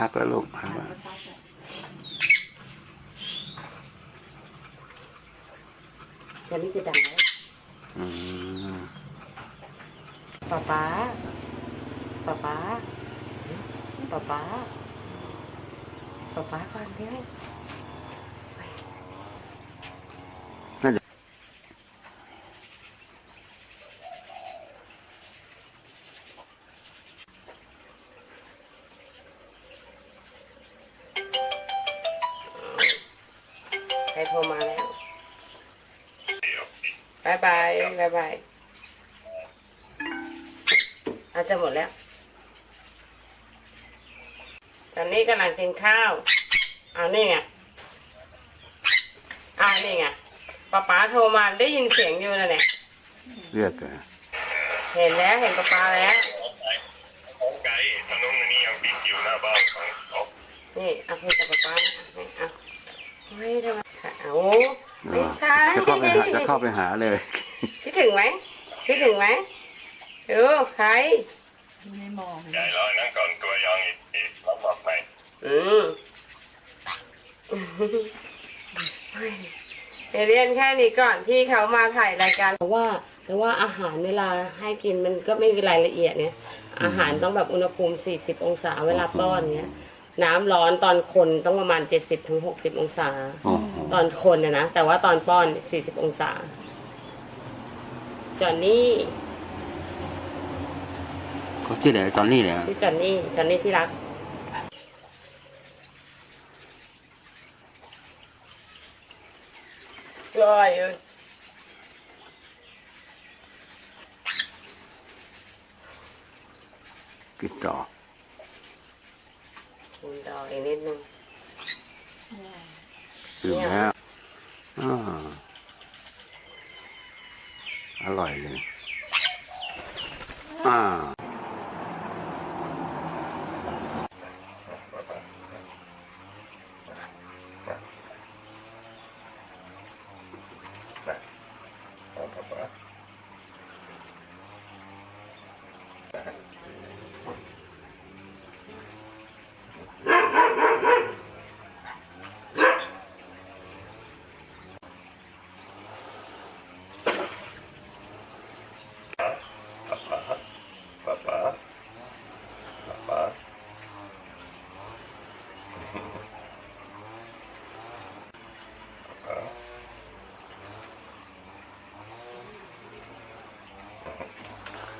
พักแล้วลูกพักแล้วจะนี่จะดังไหมอืมป๊าป๊าป๊าป๊าป๊าป๊าป๊าป๊าก่อนเดี๋ยว รโทรมาแล้วบายบายบายบายอาจจะหมดแล้ว ตอนนี้กำลังกินข้าวเอานี่ไงเอานี่ไงป๊าป๊าโทรมาได้ยินเสียงอยู่นะเนี่ย เรียกอะเห็นแล้วเห็นป๊าป๊าแล้วของไก่ถนนอันนี้ยังปิดอยู่หน้าบ้านของเขา นี่เอาคุยกับป๊าป๊าเอา เฮ้ยทำไมเอาไม่ใช่จะเข้าไปหาจะเข้าไปหาเลยคิดถึงไหมคิดถึงไหมเออใครไม่มองใหญ่ร้อยนั่งก่อนตัวยังอีกอีกลำบากไหนอืมเดี๋ยวเรียนแค่นี้ก่อนที่เขามาถ่ายรายการเพราะว่าแต่ว่าอาหารเวลาให้กินมันก็ไม่มีรายละเอียดเนี่ย อาหารต้องแบบอุณหภูมิ 40 องศาเวลาป้อนเนี้ย น้ำร้อนตอนคนต้องประมาณ 70ถึง60 องศา อ๋อตอนคนนะนะ แต่ว่าตอนป้อน 40 องศา จอนนี่เขาชื่ออะไรตอนนี้เลยพี่จอนนี่จอนนี่ที่รักลอยเอ้ยกินต่อ กินต่ออีกนิดนึงถึงแล้วอ่าอร่อยเลยอ่าป๊าป๊าป๊าป๊าป๊าป๊า อืม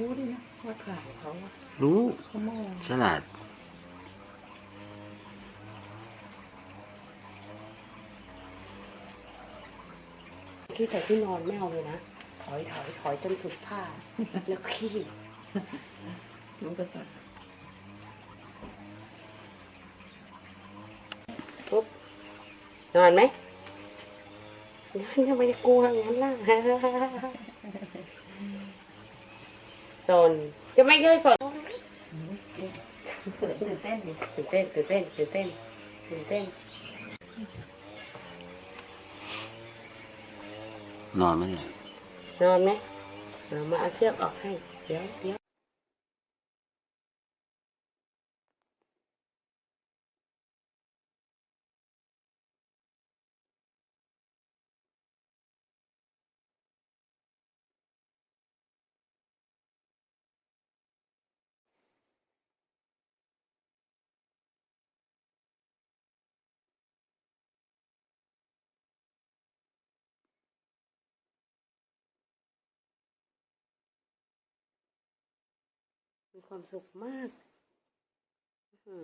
รู้ดินะว่าขายเขาอะรู้ เขามองฉลาด ขี้แต่ที่นอนไม่เอาเลยนะ ถอยถอยถอยจนสุดผ้า แล้วขี้รู้กระสับปุ๊บนอนไหมนอนทำไมกลัวงั้นล่ะสนจะไม่เคยสนตื่นเต้นดิตื่นเต้นตื่นเต้นตื่นเต้นตื่นเต้น นอนไหมเนี่ยนอนไหมเอามาเอาเชือกออกให้ เดี๋ยวเดี๋ยว มีความสุขมากอื